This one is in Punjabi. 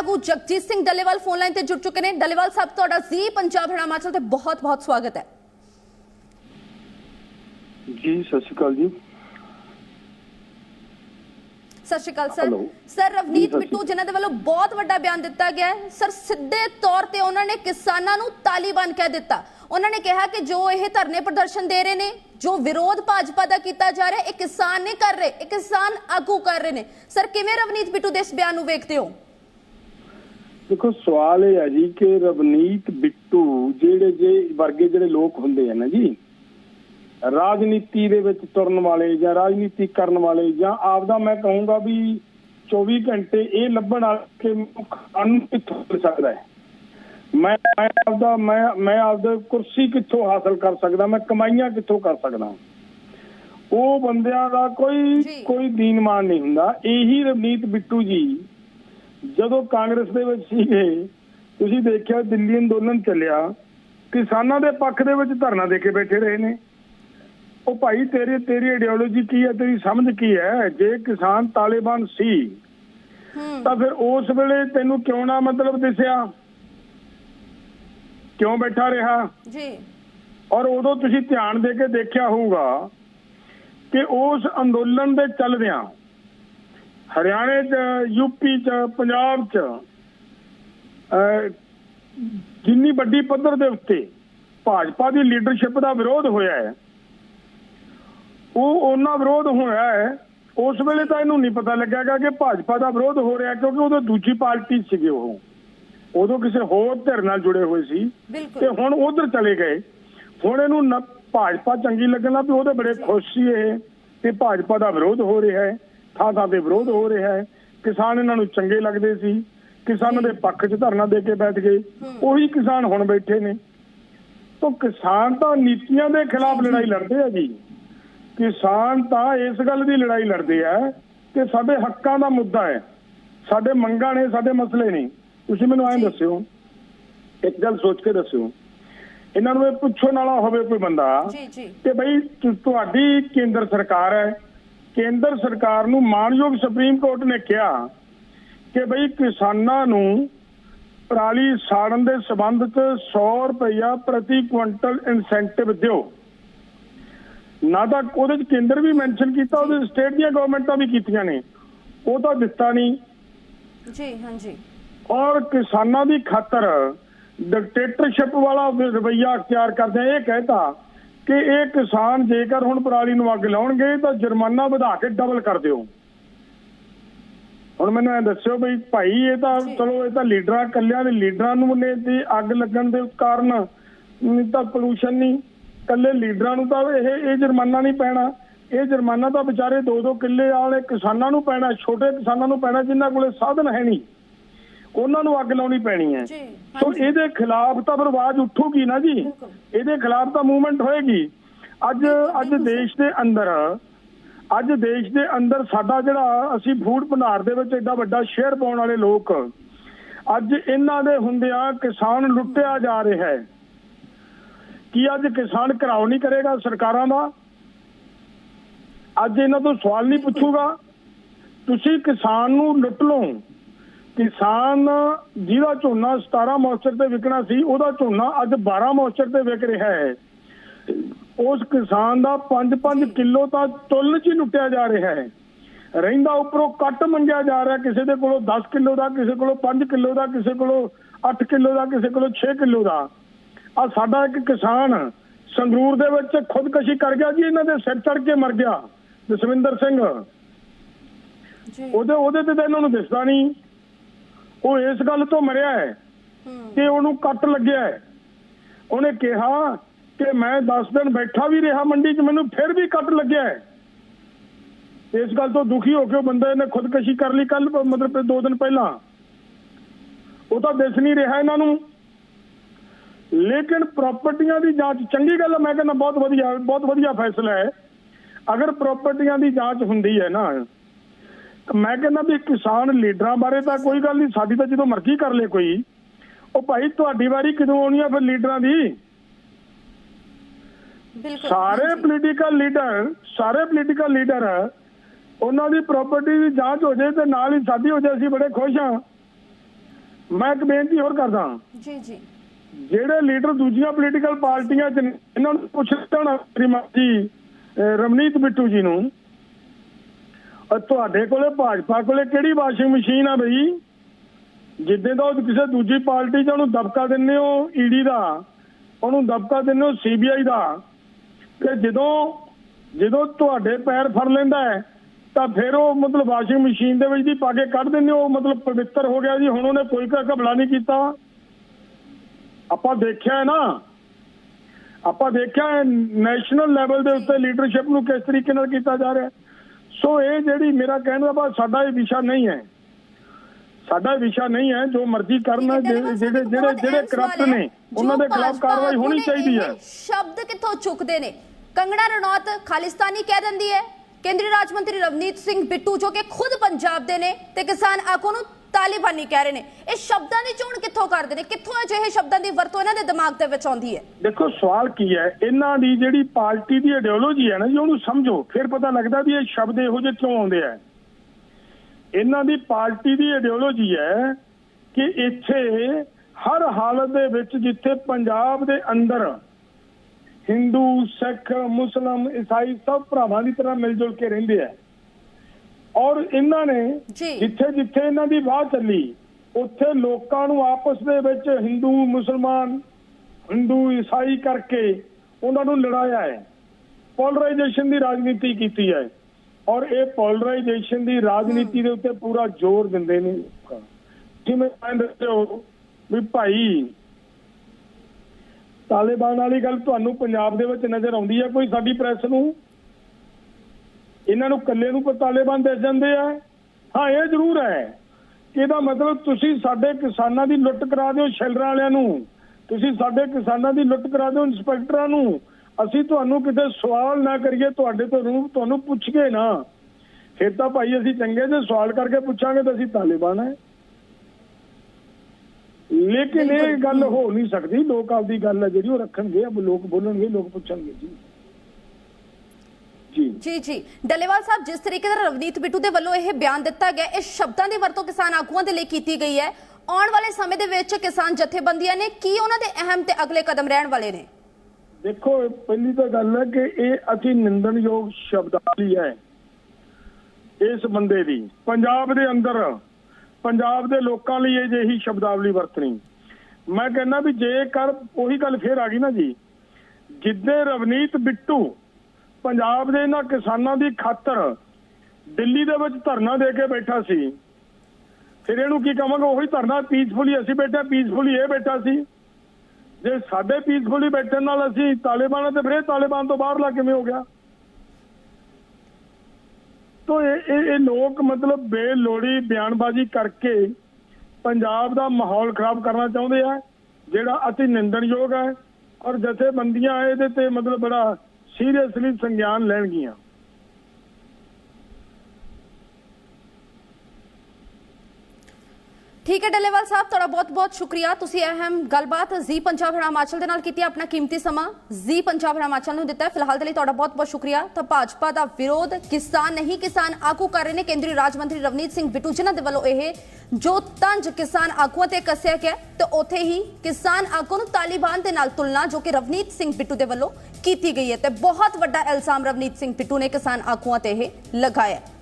ਆਗੂ ਜਗਜੀਤ ਸਿੰਘ ਡੱਲੇਵਾਲ ਫੋਨ ਲਾਈਨ ਤੇ ਜੁੜ ਚੁੱਕੇ ਨੇ। ਡੱਲੇਵਾਲ ਸਾਹਿਬ ਤੁਹਾਡਾ ਜੀ ਪੰਜਾਬ ਹਰਿਆਣਾ ਹਿਮਾਚਲ ਤੇ ਬਹੁਤ ਬਹੁਤ ਸਵਾਗਤ ਹੈ। ਜੀ ਸਤਿ ਸ਼੍ਰੀ ਅਕਾਲ ਜੀ। ਸਤਿ ਸ਼੍ਰੀ ਅਕਾਲ ਸਰ. ਸਰ ਰਵਨੀਤ ਬਿੱਟੂ ਜਿਨ੍ਹਾਂ ਦੇ ਵੱਲੋਂ ਬਹੁਤ ਵੱਡਾ ਬਿਆਨ ਦਿੱਤਾ ਗਿਆ ਹੈ। ਸਰ ਸਿੱਧੇ ਤੌਰ ਤੇ ਉਹਨਾਂ ਨੇ ਕਿਸਾਨਾਂ ਨੂੰ ਤਾਲੀਬਾਨ ਕਹਿ ਦਿੱਤਾ। ਉਹਨਾਂ ਨੇ ਕਿਹਾ ਕਿ ਜੋ ਇਹ ਧਰਨੇ ਪ੍ਰਦਰਸ਼ਨ ਦੇ ਰਹੇ ਨੇ ਜੋ ਵਿਰੋਧ ਭਾਜਪਾ ਦਾ ਕੀਤਾ ਜਾ ਰਿਹਾ ਇਹ ਕਿਸਾਨ ਨਹੀਂ ਕਰ ਰਹੇ ਇਹ ਕਿਸਾਨ ਆਗੂ ਕਰ ਰਹੇ ਨੇ। ਸਰ ਕਿਵੇਂ ਰਵਨੀਤ ਬਿੱਟੂ ਦੇ ਇਸ ਬਿਆਨ ਨੂੰ ਵੇਖਦੇ ਹੋ? ਦੇਖੋ ਸਵਾਲ ਇਹ ਹੈ ਜੀ ਕਿ ਰਵਨੀਤ ਬਿੱਟੂ ਜਿਹੜੇ ਜੇ ਵਰਗੇ ਜਿਹੜੇ ਲੋਕ ਹੁੰਦੇ ਆ ਨਾ ਜੀ ਰਾਜਨੀਤੀ ਦੇ ਵਿੱਚ ਤੁਰਨ ਵਾਲੇ ਜਾਂ ਰਾਜਨੀਤੀ ਕਰਨ ਵਾਲੇ ਜਾਂ ਆਪਦਾ ਮੈਂ ਕਹੂੰਗਾ ਵੀ 24 ਘੰਟੇ ਇਹ ਲੱਭਣ ਵਾਲਾ ਕਿ ਅਨ ਕਿੱਥੋਂ ਮਿਲ ਸਕਦਾ ਹੈ। ਮੈਂ ਮੈਂ ਆਪਦਾ ਮੈਂ ਮੈਂ ਆਪਦਾ ਕੁਰਸੀ ਕਿੱਥੋਂ ਹਾਸਲ ਕਰ ਸਕਦਾ ਮੈਂ ਕਮਾਈਆਂ ਕਿੱਥੋਂ ਕਰ ਸਕਦਾ ਉਹ ਬੰਦਿਆਂ ਦਾ ਕੋਈ। ਕੋਈ ਦੀਨਮਾਨ ਨਹੀਂ ਹੁੰਦਾ। ਇਹੀ ਰਵਨੀਤ ਬਿੱਟੂ ਜੀ ਜਦੋਂ ਕਾਂਗਰਸ ਦੇ ਵਿੱਚ ਸੀਗੇ ਤੁਸੀਂ ਦੇਖਿਆ ਦਿੱਲੀ ਅੰਦੋਲਨ ਚੱਲਿਆ ਕਿਸਾਨਾਂ ਦੇ ਪੱਖ ਦੇ ਵਿੱਚ ਧਰਨਾ ਦੇ ਕੇ ਬੈਠੇ ਰਹੇ ਨੇ। ਉਹ ਭਾਈ ਤੇਰੀ ਤੇਰੀ ਆਈਡੀਓਲੋਜੀ ਕੀ ਹੈ ਤੇਰੀ ਸਮਝ ਕੀ ਹੈ? ਜੇ ਕਿਸਾਨ ਤਾਲਿਬਾਨ ਸੀ ਤਾਂ ਫਿਰ ਉਸ ਵੇਲੇ ਤੈਨੂੰ ਕਿਉਂ ਨਾ ਮਤਲਬ ਦਿਸਿਆ? ਕਿਉਂ ਬੈਠਾ ਰਿਹਾ? ਜੀ। ਔਰ ਉਦੋਂ ਤੁਸੀਂ ਧਿਆਨ ਦੇ ਕੇ ਦੇਖਿਆ ਹੋਊਗਾ ਕਿ ਉਸ ਅੰਦੋਲਨ ਦੇ ਚੱਲਦਿਆਂ ਹਰਿਆਣੇ 'ਚ ਯੂਪੀ 'ਚ ਪੰਜਾਬ 'ਚ ਜਿੰਨੀ ਵੱਡੀ ਪੱਧਰ ਦੇ ਉੱਤੇ ਭਾਜਪਾ ਦੀ ਲੀਡਰਸ਼ਿਪ ਦਾ ਵਿਰੋਧ ਹੋਇਆ ਹੈ ਉਹ ਉਹਨਾਂ ਵਿਰੋਧ ਹੋਇਆ ਹੈ ਉਸ ਵੇਲੇ ਤਾਂ ਇਹਨੂੰ ਨਹੀਂ ਪਤਾ ਲੱਗਿਆਗਾ ਕਿ ਭਾਜਪਾ ਦਾ ਵਿਰੋਧ ਹੋ ਰਿਹਾ ਕਿਉਂਕਿ ਉਦੋਂ ਦੂਜੀ ਪਾਰਟੀ ਸੀਗੇ ਉਹ। ਉਦੋਂ ਕਿਸੇ ਹੋਰ ਧਿਰ ਨਾਲ ਜੁੜੇ ਹੋਏ ਸੀ ਤੇ ਹੁਣ ਉਧਰ ਚਲੇ ਗਏ। ਹੁਣ ਇਹਨੂੰ ਭਾਜਪਾ ਚੰਗੀ ਲੱਗਣ ਲੱਗ ਪਈ ਉਹਦੇ ਬੜੇ ਖੁਸ਼ ਸੀ ਇਹ ਕਿ ਭਾਜਪਾ ਦਾ ਵਿਰੋਧ ਹੋ ਰਿਹਾ ਹੈ। ਥਾਂ ਥਾਂ ਤੇ ਵਿਰੋਧ ਹੋ ਰਿਹਾ ਹੈ। ਕਿਸਾਨ ਇਹਨਾਂ ਨੂੰ ਚੰਗੇ ਲੱਗਦੇ ਸੀ। ਕਿਸਾਨਾਂ ਦੇ ਪੱਖ 'ਚ ਧਰਨਾ ਦੇ ਕੇ ਬੈਠ ਗਏ। ਉਹੀ ਕਿਸਾਨ ਹੁਣ ਬੈਠੇ ਨੇ। ਤਾਂ ਕਿਸਾਨ ਤਾਂ ਨੀਤੀਆਂ ਦੇ ਖਿਲਾਫ ਲੜਾਈ ਲੜਦੇ ਆ ਜੀ। ਕਿਸਾਨ ਤਾਂ ਇਸ ਗੱਲ ਦੀ ਲੜਾਈ ਲੜਦੇ ਆ ਕਿ ਸਾਡੇ ਹੱਕਾਂ ਦਾ ਮੁੱਦਾ ਹੈ। ਸਾਡੇ ਮੰਗਾਂ ਨੇ ਸਾਡੇ ਮਸਲੇ ਨੇ। ਤੁਸੀਂ ਮੈਨੂੰ ਐਂ। ਦੱਸਿਓ ਇੱਕ ਗੱਲ ਸੋਚ ਕੇ ਦੱਸਿਓ। ਇਹਨਾਂ ਨੂੰ ਇਹ ਪੁੱਛਣ ਵਾਲਾ ਹੋਵੇ ਕੋਈ ਬੰਦਾ ਜੀ ਜੀ। ਕਿ ਬਈ ਤੁਹਾਡੀ ਕੇਂਦਰ ਸਰਕਾਰ ਹੈ। ਕੇਂਦਰ ਸਰਕਾਰ ਨੂੰ ਮਾਨਯੋਗ ਸੁਪਰੀਮ ਕੋਰਟ ਨੇ ਕਿਹਾ ਕਿ ਬਈ ਕਿਸਾਨਾਂ ਨੂੰ ਪਰਾਲੀ ਸਾੜਨ ਦੇ ਸਬੰਧ 'ਚ 100 ਰੁਪਇਆ ਪ੍ਰਤੀ ਕੁਇੰਟਲ ਇਨਸੈਂਟਿਵ ਦਿਓ ਨਾ ਤਾਂ ਉਹਦੇ 'ਚ ਕੇਂਦਰ ਵੀ ਮੈਂਸ਼ਨ ਕੀਤਾ ਉਹਦੇ ਸਟੇਟ ਦੀਆਂ ਗਵਰਨਮੈਂਟਾਂ ਵੀ ਕੀਤੀਆਂ ਨੇ ਉਹ ਤਾਂ ਦਿੱਤਾ ਨਹੀਂ ਜੀ ਹਾਂਜੀ ਔਰ ਕਿਸਾਨਾਂ ਦੀ ਖਾਤਰ ਡਿਕਟੇਟਰਸ਼ਿਪ ਵਾਲਾ ਰਵੱਈਆ ਅਖਤਿਆਰ ਕਰਦੇ। ਇਹ ਕਹਿਤਾ ਕਿ ਇਹ ਕਿਸਾਨ ਜੇਕਰ ਹੁਣ ਪਰਾਲੀ ਨੂੰ ਅੱਗ ਲਾਉਣਗੇ ਤਾਂ ਜੁਰਮਾਨਾ ਵਧਾ ਕੇ ਡਬਲ ਕਰ ਦਿਓ। ਹੁਣ ਮੈਨੂੰ ਇਹ ਦੱਸਿਓ ਬਈ ਭਾਈ ਇਹ ਤਾਂ। ਚਲੋ ਇਹ ਤਾਂ ਲੀਡਰਾਂ ਕੱਲਿਆਂ ਦੇ ਲੀਡਰਾਂ ਨੂੰ ਨੇ ਤੇ ਅੱਗ ਲੱਗਣ ਦੇ ਕਾਰਨ ਤਾਂ ਪੋਲੂਸ਼ਨ ਨਹੀਂ। ਕੱਲੇ ਲੀਡਰਾਂ ਨੂੰ ਤਾਂ ਇਹ ਇਹ ਜੁਰਮਾਨਾ ਨਹੀਂ ਪੈਣਾ। ਇਹ ਜੁਰਮਾਨਾ ਤਾਂ ਵਿਚਾਰੇ 2-2 ਕਿੱਲੇ ਵਾਲੇ ਕਿਸਾਨਾਂ ਨੂੰ ਪੈਣਾ ਛੋਟੇ ਕਿਸਾਨਾਂ ਨੂੰ ਪੈਣਾ ਜਿਨ੍ਹਾਂ ਕੋਲੇ ਸਾਧਨ ਹੈ ਨਹੀਂ। ਉਹਨਾਂ ਨੂੰ ਅੱਗ ਲਾਉਣੀ ਪੈਣੀ ਹੈ। ਸੋ ਇਹਦੇ ਖਿਲਾਫ ਤਾਂ ਫਿਰ ਆਵਾਜ਼ ਉੱਠੂਗੀ ਨਾ ਜੀ। ਇਹਦੇ ਖਿਲਾਫ ਤਾਂ ਮੂਵਮੈਂਟ ਹੋਏਗੀ। ਅੱਜ ਅੱਜ। ਦੇਸ਼ ਦੇ ਅੰਦਰ ਅੱਜ ਦੇਸ਼ ਦੇ ਅੰਦਰ ਸਾਡਾ ਜਿਹੜਾ ਅਸੀਂ ਫੂਡ ਭੰਡਾਰ ਦੇ ਵਿੱਚ ਐਡਾ ਵੱਡਾ ਸ਼ੇਅਰ ਪਾਉਣ ਵਾਲੇ ਲੋਕ ਅੱਜ ਇਹਨਾਂ ਦੇ ਹੁੰਦਿਆਂ ਕਿਸਾਨ ਲੁੱਟਿਆ ਜਾ ਰਿਹਾ ਹੈ। ਕੀ ਅੱਜ ਕਿਸਾਨ ਘਰਾਓ ਨਹੀਂ ਕਰੇਗਾ ਸਰਕਾਰਾਂ ਦਾ? ਅੱਜ ਇਹਨਾਂ ਤੋਂ ਸਵਾਲ ਨਹੀਂ ਪੁੱਛੂਗਾ। ਤੁਸੀਂ ਕਿਸਾਨ ਨੂੰ ਲੁੱਟ ਲਓ। ਕਿਸਾਨ ਜਿਹਦਾ ਝੋਨਾ 17 ਮੋਇਸਚਰ ਤੇ ਵਿਕਣਾ ਸੀ ਉਹਦਾ ਝੋਨਾ ਅੱਜ 12 ਮੋਇਸਚਰ ਤੇ ਵਿਕ ਰਿਹਾ ਹੈ। ਉਸ ਕਿਸਾਨ ਦਾ 5-5 ਕਿਲੋ ਤਾਂ ਤੁਲਨ 'ਚ ਲੁੱਟਿਆ ਜਾ ਰਿਹਾ ਹੈ। ਰਹਿੰਦਾ ਉੱਪਰੋਂ ਕੱਟ ਮੰਗਿਆ ਜਾ ਰਿਹਾ ਕਿਸੇ ਦੇ ਕੋਲੋਂ 10 ਕਿਲੋ ਦਾ ਕਿਸੇ ਕੋਲੋਂ 5 ਕਿਲੋ ਦਾ ਕਿਸੇ ਕੋਲੋਂ 8 ਕਿਲੋ ਦਾ ਕਿਸੇ ਕੋਲੋਂ 6 ਕਿਲੋ ਦਾ। ਆ ਸਾਡਾ ਇੱਕ ਕਿਸਾਨ ਸੰਗਰੂਰ ਦੇ ਵਿੱਚ ਖੁਦਕਸ਼ੀ ਕਰ ਗਿਆ ਜੀ ਇਹਨਾਂ ਦੇ ਸਿਰ ਚੜ ਕੇ ਮਰ ਗਿਆ ਜਸਵਿੰਦਰ ਸਿੰਘ। ਜੀ। ਉਹਦੇ ਉਹਦੇ ਤੇ ਤਾਂ ਇਹਨਾਂ ਨੂੰ ਦਿਸਦਾ ਨਹੀਂ। ਉਹ ਇਸ ਗੱਲ ਤੋਂ ਮਰਿਆ ਹੈ ਕਿ ਉਹਨੂੰ ਕੱਟ ਲੱਗਿਆ ਹੈ। ਉਹਨੇ ਕਿਹਾ ਕਿ ਮੈਂ 10 ਦਿਨ ਬੈਠਾ ਵੀ ਰਿਹਾ ਮੰਡੀ 'ਚ ਮੈਨੂੰ ਫਿਰ ਵੀ ਕੱਟ ਲੱਗਿਆ ਹੈ। ਇਸ ਗੱਲ ਤੋਂ ਦੁਖੀ ਹੋ ਕੇ ਉਹ ਬੰਦੇ ਨੇ ਖੁਦਕਸ਼ੀ ਕਰ ਲਈ ਕੱਲ ਮਤਲਬ ਕਿ ਦੋ ਦਿਨ ਪਹਿਲਾਂ। ਉਹ ਤਾਂ ਦਿਸ ਨਹੀਂ ਰਿਹਾ ਇਹਨਾਂ ਨੂੰ। ਲੇਕਿਨ ਪ੍ਰਾਪਰਟੀਆਂ ਦੀ ਜਾਂਚ ਚੰਗੀ ਗੱਲ ਹੈ ਮੈਂ ਕਹਿੰਦਾ ਬਹੁਤ ਵਧੀਆ ਬਹੁਤ ਵਧੀਆ ਫੈਸਲਾ ਹੈ। ਅਗਰ ਪ੍ਰਾਪਰਟੀਆਂ ਦੀ ਜਾਂਚ ਹੁੰਦੀ ਹੈ ਨਾ ਮੈਂ ਕਹਿੰਦਾ ਵੀ ਕਿਸਾਨ ਲੀਡਰਾਂ ਬਾਰੇ ਤਾਂ ਕੋਈ ਗੱਲ ਨਹੀਂ ਸਾਡੀ ਤਾਂ ਜਦੋਂ ਮਰਜ਼ੀ ਕਰ ਲੇ ਕੋਈ। ਉਹ ਭਾਈ ਤੁਹਾਡੀ ਵਾਰੀ ਕਦੋਂ ਆਉਣੀ ਆ ਫਿਰ ਲੀਡਰਾਂ ਦੀ? ਬਿਲਕੁਲ ਸਾਰੇ। ਪੋਲੀਟੀਕਲ ਲੀਡਰ ਸਾਰੇ ਪੋਲੀਟੀਕਲ ਲੀਡਰ ਉਹਨਾਂ ਦੀ ਪ੍ਰਾਪਰਟੀ ਦੀ ਜਾਂਚ ਹੋ ਜਾਏ ਤੇ ਨਾਲ ਹੀ ਸਾਡੀ ਹੋ ਜਾਏ ਅਸੀਂ ਬੜੇ ਖੁਸ਼ ਹਾਂ। ਮੈਂ ਇੱਕ ਬੇਨਤੀ ਹੋਰ ਕਰਦਾ। ਜੀ ਜੀ। ਜਿਹੜੇ ਲੀਡਰ ਦੂਜੀਆਂ ਪੋਲੀਟੀਕਲ ਪਾਰਟੀਆਂ 'ਚ ਇਹਨਾਂ ਨੂੰ ਪੁੱਛਣਾ ਸ਼੍ਰੀਮਤੀ ਅਹ, ਰਵਨੀਤ ਬਿੱਟੂ ਜੀ ਨੂੰ। ਤੁਹਾਡੇ ਕੋਲੇ ਭਾਜਪਾ ਕੋਲੇ ਕਿਹੜੀ ਵਾਸ਼ਿੰਗ ਮਸ਼ੀਨ ਆ ਬਈ? ਜਿੱਦੇ ਦਾ ਉਹ ਕਿਸੇ ਦੂਜੀ ਪਾਰਟੀ 'ਚ ਉਹਨੂੰ ਦਬਕਾ ਦਿੰਦੇ ਹੋ ਈਡੀ ਦਾ, ਉਹਨੂੰ ਦਬਕਾ ਦਿੰਦੇ ਹੋ ਸੀਬੀਆਈ ਦਾ। ਤੇ ਜਦੋਂ ਜਦੋਂ ਤੁਹਾਡੇ ਪੈਰ ਫੜ ਲੈਂਦਾ ਹੈ, ਤਾਂ ਫਿਰ ਉਹ ਮਤਲਬ ਵਾਸ਼ਿੰਗ ਮਸ਼ੀਨ ਦੇ ਵਿੱਚ ਦੀ ਪਾ ਕੇ ਕੱਢ ਦਿੰਦੇ ਹੋ, ਉਹ ਮਤਲਬ ਪਵਿੱਤਰ ਹੋ ਗਿਆ ਜੀ, ਹੁਣ ਉਹਨੇ ਕੋਈ ਘਬਲਾ ਨਹੀਂ ਕੀਤਾ। ਆਪਾਂ ਦੇਖਿਆ ਹੈ ਨਾ, ਆਪਾਂ ਦੇਖਿਆ ਹੈ, ਨੈਸ਼ਨਲ ਲੈਵਲ ਦੇ ਉੱਤੇ ਲੀਡਰਸ਼ਿਪ ਨੂੰ ਕਿਸ ਤਰੀਕੇ ਨਾਲ ਕੀਤਾ ਜਾ ਰਿਹਾ ਹੈ। ਸੋ ਇਹ ਜਿਹੜੀ ਮੇਰਾ ਕਹਿਣ ਦਾ ਬਾਤ ਸਾਡਾ ਇਹ ਵਿਸ਼ਾ ਨਹੀਂ ਹੈ। ਸਾਡਾ ਵਿਸ਼ਾ ਨਹੀਂ ਹੈ ਜੋ ਮਰਜ਼ੀ ਕਰਨ ਜਿਹੜੇ ਜਿਹੜੇ ਜਿਹੜੇ ਕਰਪਟ। ਨੇ ਉਹਨਾਂ ਦੇ ਖਿਲਾਫ ਕਾਰਵਾਈ ਹੋਣੀ ਚਾਹੀਦੀ ਹੈ। ਸ਼ਬਦ ਕਿੱਥੋਂ ਚੁੱਕਦੇ ਨੇ? ਕੰਗਣਾ ਰਣੌਤ ਖਾਲਿਸਤਾਨੀ ਕਹਿ ਦਿੰਦੀ ਹੈ। ਕੇਂਦਰੀ ਰਾਜ ਮੰਤਰੀ ਰਵਨੀਤ ਸਿੰਘ ਬਿੱਟੂ ਜੋ ਕਿ ਖੁਦ ਪੰਜਾਬ ਦੇ ਨੇ ਤੇ ਕਿਸਾਨ ਆਗੂ ਨੂੰ ਤਾਲਿਬਾਨੀ ਕਹਿ ਰਹੇ ਨੇ। ਇਹ ਸ਼ਬਦਾਂ ਦੀ ਚੋਣ ਕਿੱਥੋਂ ਕਰਦੇ ਨੇ? ਕਿੱਥੋਂ ਅਜਿਹੇ ਸ਼ਬਦਾਂ ਦੀ ਵਰਤੋਂ ਇਹਨਾਂ ਦੇ ਦਿਮਾਗ ਦੇ ਵਿੱਚ ਆਉਂਦੀ ਹੈ? ਦੇਖੋ, ਸਵਾਲ ਕੀ ਹੈ? ਇਹਨਾਂ ਦੀ ਜਿਹੜੀ ਪਾਰਟੀ ਦੀ ਆਈਡੀਓਲੋਜੀ ਹੈ ਨਾ, ਜੀ, ਉਹਨੂੰ ਸਮਝੋ। ਫਿਰ ਪਤਾ ਲੱਗਦਾ ਵੀ ਇਹ ਸ਼ਬਦ ਇਹੋ ਜਿਹੇ ਕਿਉਂ ਆਉਂਦੇ ਆ। ਇਹਨਾਂ ਦੀ ਪਾਰਟੀ ਦੀ ਆਈਡੀਓਲੋਜੀ ਹੈ ਕਿ ਇੱਥੇ ਹਰ ਹਾਲਤ ਦੇ ਵਿੱਚ ਜਿੱਥੇ ਪੰਜਾਬ ਦੇ ਅੰਦਰ ਹਿੰਦੂ, ਸਿੱਖ, ਮੁਸਲਮ, ਈਸਾਈ ਸਭ ਭਰਾਵਾਂ ਦੀ ਤਰ੍ਹਾਂ ਮਿਲ ਜੁਲ ਕੇ ਰਹਿੰਦੇ ਆ ਔਰ ਇਹਨਾਂ ਨੇ। ਜਿੱਥੇ ਜਿੱਥੇ ਇਹਨਾਂ ਦੀ ਵਾਹ ਚੱਲੀ ਉੱਥੇ ਲੋਕਾਂ ਨੂੰ ਆਪਸ ਦੇ ਵਿੱਚ ਹਿੰਦੂ ਮੁਸਲਮਾਨ ਹਿੰਦੂ ਈਸਾਈ ਕਰਕੇ ਉਹਨਾਂ ਨੂੰ ਲੜਾਇਆ ਹੈ ਪੋਲਰਾਈਜੇਸ਼ਨ ਦੀ ਰਾਜਨੀਤੀ ਕੀਤੀ ਹੈ ਔਰ ਇਹ ਪੋਲਰਾਈਜੇਸ਼ਨ ਦੀ ਰਾਜਨੀਤੀ ਦੇ ਉੱਤੇ ਪੂਰਾ ਜ਼ੋਰ ਦਿੰਦੇ ਨੇ। ਜਿਵੇਂ ਕਹਿੰਦੇ ਹੋ ਵੀ ਭਾਈ ਤਾਲਿਬਾਨ ਵਾਲੀ ਗੱਲ ਤੁਹਾਨੂੰ ਪੰਜਾਬ ਦੇ ਵਿੱਚ ਨਜ਼ਰ ਆਉਂਦੀ ਹੈ ਕੋਈ ਸਾਡੀ ਪ੍ਰੈਸ ਨੂੰ ਇਹਨਾਂ ਨੂੰ ਇਕੱਲੇ ਨੂੰ ਤਾਲਿਬਾਨ ਦਿਸ ਜਾਂਦੇ ਆ। ਹਾਂ ਇਹ ਜ਼ਰੂਰ ਹੈ। ਕਿ ਇਹਦਾ ਮਤਲਬ ਤੁਸੀਂ ਸਾਡੇ ਕਿਸਾਨਾਂ ਦੀ ਲੁੱਟ ਕਰਾ ਦਿਓ ਸ਼ੈਲਰਾਂ ਵਾਲਿਆਂ ਨੂੰ। ਤੁਸੀਂ ਸਾਡੇ ਕਿਸਾਨਾਂ ਦੀ ਲੁੱਟ ਕਰਾ ਦਿਓ ਇੰਸਪੈਕਟਰਾਂ ਨੂੰ। ਅਸੀਂ ਤੁਹਾਨੂੰ ਕਿਤੇ ਸਵਾਲ ਨਾ ਕਰੀਏ ਤੁਹਾਡੇ ਤੋਂ ਰੂਪ ਤੁਹਾਨੂੰ ਪੁੱਛ ਕੇ ਨਾ। ਫਿਰ ਤਾਂ ਭਾਈ ਅਸੀਂ ਚੰਗੇ ਜੇ ਸਵਾਲ ਕਰਕੇ ਪੁੱਛਾਂਗੇ ਤਾਂ ਅਸੀਂ ਤਾਲਿਬਾਨ ਹੈ। ਲੇਕਿਨ ਇਹ ਗੱਲ ਹੋ ਨਹੀਂ ਸਕਦੀ। ਲੋਕ ਆਪਦੀ ਗੱਲ ਹੈ ਜਿਹੜੀ ਉਹ ਰੱਖਣਗੇ ਲੋਕ ਬੋਲਣਗੇ ਲੋਕ ਪੁੱਛਣਗੇ ਜੀ। ਜੀ ਜੀ। ਡੱਲੇਵਾਲ ਸਾਹਿਬ, ਜਿਸ ਤਰੀਕੇ ਨਾਲ ਰਵਨੀਤ ਬਿੱਟੂ ਦੇ ਵੱਲੋਂ ਇਹ ਬਿਆਨ ਦਿੱਤਾ ਗਿਆ, ਇਹ ਸ਼ਬਦਾਂ ਦੀ ਵਰਤੋਂ ਕਿਸਾਨ ਆਗੂਆਂ ਦੇ ਲਈ ਕੀਤੀ ਗਈ ਹੈ। ਆਉਣ ਵਾਲੇ ਸਮੇਂ ਦੇ ਵਿੱਚ ਕਿਸਾਨ ਜਥੇਬੰਦੀਆਂ ਨੇ ਕੀ ਉਹਨਾਂ ਦੇ ਅਹਿਮ ਤੇ ਅਗਲੇ ਕਦਮ ਰਹਿਣ ਵਾਲੇ ਨੇ? ਦੇਖੋ, ਪਹਿਲੀ ਤਾਂ ਗੱਲ ਹੈ ਕਿ ਇਹ ਅਤੀ ਨਿੰਦਣਯੋਗ ਸ਼ਬਦਾਵਲੀ ਹੈ ਇਸ ਬੰਦੇ ਦੀ। ਪੰਜਾਬ ਦੇ ਅੰਦਰ, ਪੰਜਾਬ ਦੇ ਲੋਕਾਂ ਲਈ ਇਹ ਜਿਹੀ ਸ਼ਬਦਾਵਲੀ ਵਰਤਣੀ। ਮੈਂ ਕਹਿੰਦਾ ਵੀ ਜੇਕਰ ਉਹੀ ਗੱਲ ਫੇਰ ਆ ਗਈ ਨਾ ਜੀ, ਜਿੱਦੇ ਰਵਨੀਤ ਬਿੱਟੂ ਪੰਜਾਬ ਦੇ ਇਹਨਾਂ ਕਿਸਾਨਾਂ ਦੀ ਖਾਤਰ ਦਿੱਲੀ ਦੇ ਵਿੱਚ ਧਰਨਾ ਦੇ ਕੇ ਬੈਠਾ ਸੀ। ਫਿਰ ਇਹਨੂੰ ਕੀ ਕਹਾਂਗੇ ਉਹੀ ਧਰਨਾ ਪੀਸਫੁਲੀ ਅਸੀਂ ਬੈਠਾ ਪੀਸਫੁਲੀ ਇਹ ਬੈਠਾ ਸੀ। ਜੇ ਸਾਡੇ ਪੀਸਫੁਲੀ ਬੈਠਣ ਨਾਲ ਅਸੀਂ ਤਾਲਿਬਾਨ ਤੇ ਫਿਰ ਤਾਲਿਬਾਨ ਤੋਂ ਬਾਹਰਲਾ ਕਿਵੇਂ ਹੋ ਗਿਆ? ਤੋ ਇਹ ਇਹ ਇਹ ਲੋਕ ਮਤਲਬ ਬੇਲੋੜੀ ਬਿਆਨਬਾਜ਼ੀ ਕਰਕੇ ਪੰਜਾਬ ਦਾ ਮਾਹੌਲ ਖਰਾਬ ਕਰਨਾ ਚਾਹੁੰਦੇ ਆ, ਜਿਹੜਾ ਅਤੀ ਨਿੰਦਣਯੋਗ ਹੈ ਔਰ ਜਥੇਬੰਦੀਆਂ ਇਹਦੇ ਤੇ ਮਤਲਬ ਬੜਾ ਸੀਰੀਅਸਲੀ ਸੰਗਿਆਨ ਲੈਣਗੀਆਂ। ਠੀਕ ਹੈ ਡੱਲੇਵਾਲ ਸਾਹਿਬ, ਤੁਹਾਡਾ ਬਹੁਤ-ਬਹੁਤ ਸ਼ੁਕਰੀਆ। ਤੁਸੀਂ ਅਹਿਮ ਗੱਲਬਾਤ ਜ਼ੀ ਪੰਜਾਬ ਹਿਮਾਚਲ ਦੇ ਨਾਲ ਕੀਤੀ, ਆਪਣਾ ਕੀਮਤੀ ਸਮਾਂ ਜ਼ੀ ਪੰਜਾਬ ਹਰਿਆਣਾ ਹਿਮਾਚਲ ਨੂੰ ਦਿੱਤਾ। ਫਿਲਹਾਲ ਦੇ ਲਈ ਤੁਹਾਡਾ ਬਹੁਤ-ਬਹੁਤ ਸ਼ੁਕਰੀਆ। ਤਾਂ ਭਾਜਪਾ ਦਾ ਵਿਰੋਧ ਕਿਸਾਨ ਨਹੀਂ, ਕਿਸਾਨ ਆਗੂ ਕਰ ਰਹੇ ਨੇ। ਕੇਂਦਰੀ ਰਾਜ ਮੰਤਰੀ ਰਵਨੀਤ ਸਿੰਘ ਬਿੱਟੂ ਜਿਨ੍ਹਾਂ ਦੇ ਵੱਲੋਂ ਇਹ ਜੋ ਤੰਜ ਕਿਸਾਨ ਆਗੂਆਂ ਤੇ ਕੱਸਿਆ ਗਿਆ, ਤੇ ਉੱਥੇ ਹੀ ਕਿਸਾਨ ਆਗੂ ਨੂੰ ਤਾਲਿਬਾਨ ਦੇ ਨਾਲ ਤੁਲਨਾ ਜੋ ਕਿ ਰਵਨੀਤ ਸਿੰਘ ਬਿੱਟੂ ਦੇ ਵੱਲੋਂ ਕੀਤੀ ਗਈ ਹੈ। ਤੇ ਬਹੁਤ ਵੱਡਾ ਇਲਜ਼ਾਮ ਰਵਨੀਤ ਸਿੰਘ ਬਿੱਟੂ ਨੇ ਕਿਸਾਨ ਆਗੂਆਂ ਤੇ ਇਹ ਲਗਾਇਆ।